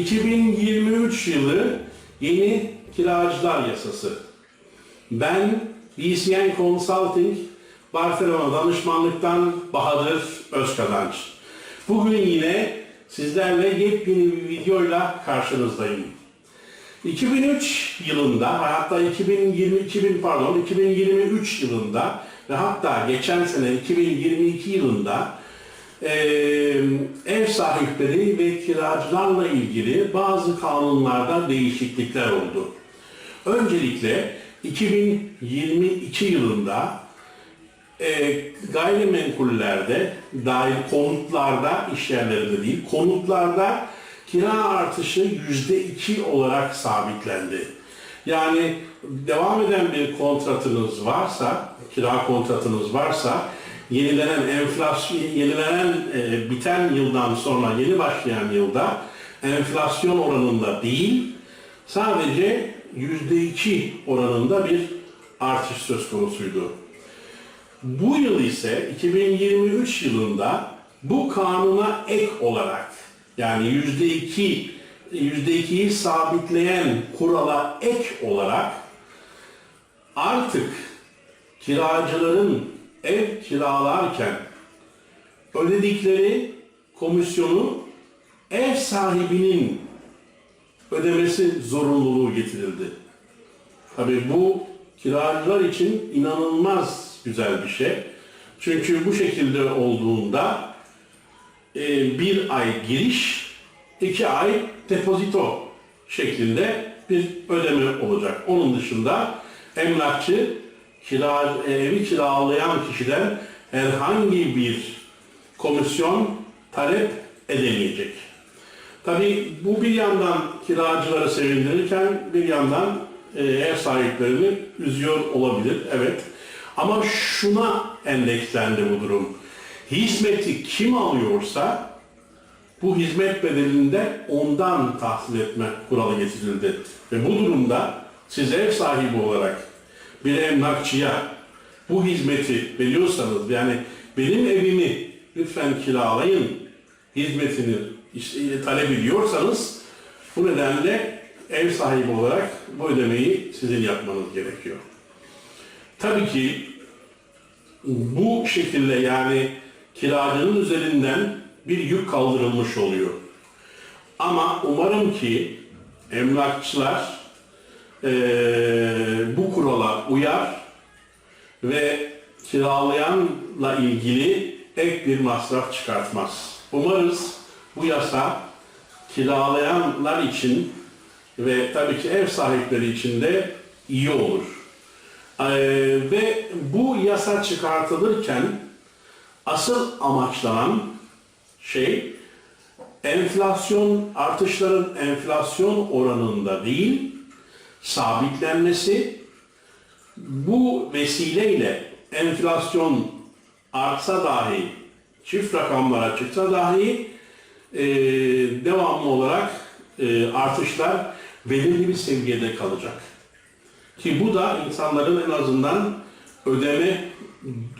2023 yılı yeni kiracılar yasası. Ben BCN Consulting Barcelona danışmanlıktan Bahadır Özkazanç. Bugün yine sizlerle yepyeni bir videoyla karşınızdayım. 2003 yılında hatta 2020 2000 pardon 2023 yılında ve hatta geçen sene 2022 yılında eee, ev sahipleri ve kiracılarla ilgili bazı kanunlarda değişiklikler oldu. Öncelikle 2022 yılında e, gayrimenkullerde, dahil konutlarda, iş yerlerinde değil, konutlarda kira artışı yüzde iki olarak sabitlendi. Yani devam eden bir kontratınız varsa, kira kontratınız varsa, yenilenen enflasyon, yenilenen e, biten yıldan sonra yeni başlayan yılda enflasyon oranında değil, sadece yüzde iki oranında bir artış söz konusuydu. Bu yıl ise 2023 yılında bu kanuna ek olarak yani yüzde iki yüzde ikiyi sabitleyen kurala ek olarak artık kiracıların ev kiralarken ödedikleri komisyonu ev sahibinin ödemesi zorunluluğu getirildi. Tabii bu kiracılar için inanılmaz güzel bir şey. Çünkü bu şekilde olduğunda e, bir ay giriş, iki ay depozito şeklinde bir ödeme olacak. Onun dışında emlakçı kira, evi kiralayan kişiden herhangi bir komisyon talep edemeyecek. Tabii bu bir yandan kiracıları sevindirirken bir yandan e, ev sahiplerini üzüyor olabilir. Evet. Ama şuna endekslendi bu durum. Hizmeti kim alıyorsa bu hizmet bedelinde ondan tahsil etme kuralı getirildi. Ve bu durumda siz ev sahibi olarak bir emlakçıya bu hizmeti veriyorsanız yani benim evimi lütfen kiralayın hizmetini işte, talep ediyorsanız bu nedenle ev sahibi olarak bu ödemeyi sizin yapmanız gerekiyor. Tabii ki bu şekilde yani kiracının üzerinden bir yük kaldırılmış oluyor. Ama umarım ki emlakçılar eee, bu kurala uyar ve kiralayanla ilgili ek bir masraf çıkartmaz. Umarız bu yasa kiralayanlar için ve tabii ki ev sahipleri için de iyi olur. Ee, ve bu yasa çıkartılırken asıl amaçlanan şey enflasyon artışların enflasyon oranında değil sabitlenmesi bu vesileyle enflasyon artsa dahi çift rakamlara çıksa dahi e, devamlı olarak e, artışlar belirli bir seviyede kalacak. Ki bu da insanların en azından ödeme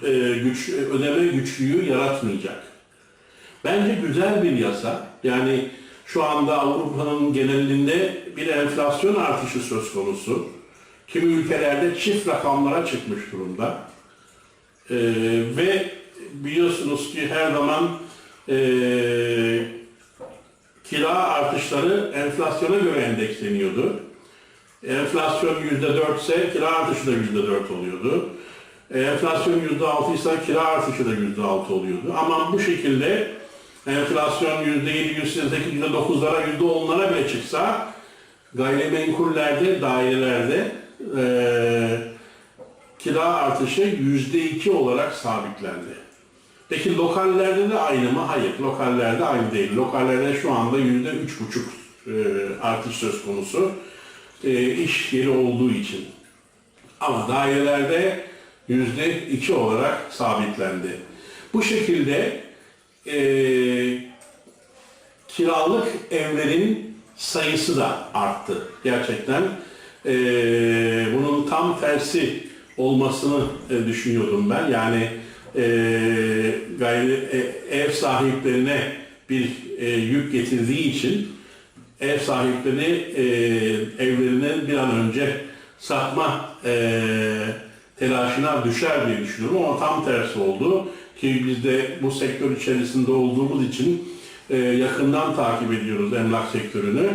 e, güç ödeme güçlüğü yaratmayacak. Bence güzel bir yasa. Yani şu anda Avrupa'nın genelinde bir enflasyon artışı söz konusu. Kimi ülkelerde çift rakamlara çıkmış durumda. Ee, ve biliyorsunuz ki her zaman ee, kira artışları enflasyona göre endeksleniyordu. Enflasyon yüzde dört ise kira artışı da yüzde dört oluyordu. E, Enflasyon yüzde altı ise kira artışı da yüzde altı oluyordu. Ama bu şekilde enflasyon yüzde yedi, yüzde sekiz, yüzde dokuzlara, yüzde onlara bile çıksa gayrimenkullerde, dairelerde e, kira artışı yüzde iki olarak sabitlendi. Peki lokallerde de aynı mı? Hayır, lokallerde aynı değil. Lokallerde şu anda yüzde üç buçuk e, artış söz konusu e, iş yeri olduğu için. Ama dairelerde yüzde iki olarak sabitlendi. Bu şekilde e, kiralık evlerin sayısı da arttı. Gerçekten e, bunun tam tersi olmasını e, düşünüyordum ben. Yani e, gayri e, ev sahiplerine bir e, yük getirdiği için ev sahipleri e, evlerini bir an önce satma e, telaşına düşer diye düşünüyorum ama tam tersi oldu ki biz de bu sektör içerisinde olduğumuz için e, yakından takip ediyoruz emlak sektörünü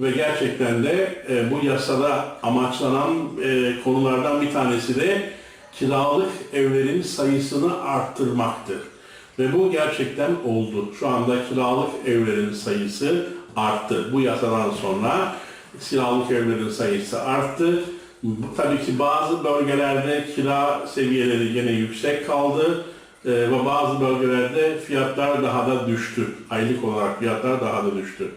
ve gerçekten de e, bu yasada amaçlanan e, konulardan bir tanesi de kiralık evlerin sayısını arttırmaktır. Ve bu gerçekten oldu. Şu anda kiralık evlerin sayısı arttı. Bu yasadan sonra kiralık evlerin sayısı arttı. Tabii ki bazı bölgelerde kira seviyeleri yine yüksek kaldı Ee, ve bazı bölgelerde fiyatlar daha da düştü. Aylık olarak fiyatlar daha da düştü.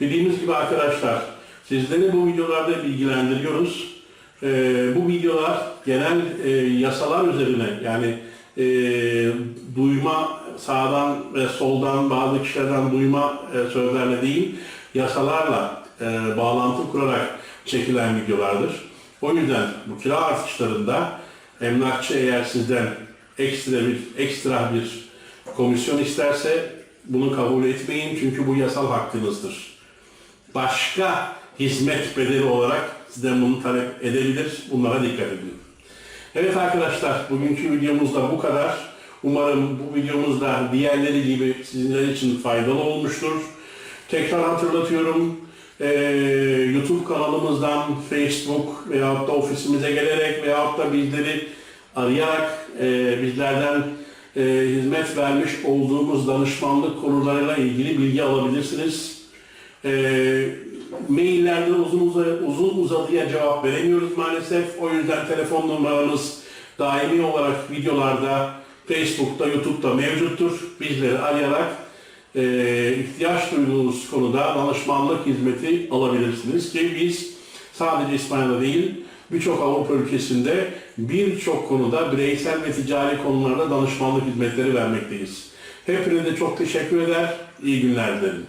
Dediğimiz gibi arkadaşlar sizleri bu videolarda bilgilendiriyoruz. Ee, bu videolar genel e, yasalar üzerine yani e, duyma sağdan ve soldan bazı kişilerden duyma e, sözlerle değil yasalarla e, bağlantı kurarak çekilen videolardır. O yüzden bu kira artışlarında emlakçı eğer sizden ekstra bir ekstra bir komisyon isterse bunu kabul etmeyin çünkü bu yasal hakkınızdır başka hizmet bedeli olarak sizden bunu talep edebilir. Bunlara dikkat edin. Evet arkadaşlar, bugünkü videomuz da bu kadar. Umarım bu videomuz da diğerleri gibi sizler için faydalı olmuştur. Tekrar hatırlatıyorum. eee, YouTube kanalımızdan, Facebook veyahut da ofisimize gelerek veyahut da bizleri arayarak eee, bizlerden eee, hizmet vermiş olduğumuz danışmanlık konularıyla ilgili bilgi alabilirsiniz. E, maillerde uzun, uza- uzun uzadıya cevap veremiyoruz maalesef. O yüzden telefon numaramız daimi olarak videolarda, Facebook'ta, YouTube'da mevcuttur. Bizleri arayarak e, ihtiyaç duyduğunuz konuda danışmanlık hizmeti alabilirsiniz ki biz sadece İspanya'da değil birçok Avrupa ülkesinde birçok konuda bireysel ve ticari konularda danışmanlık hizmetleri vermekteyiz. Hepinize çok teşekkür eder, iyi günler dilerim.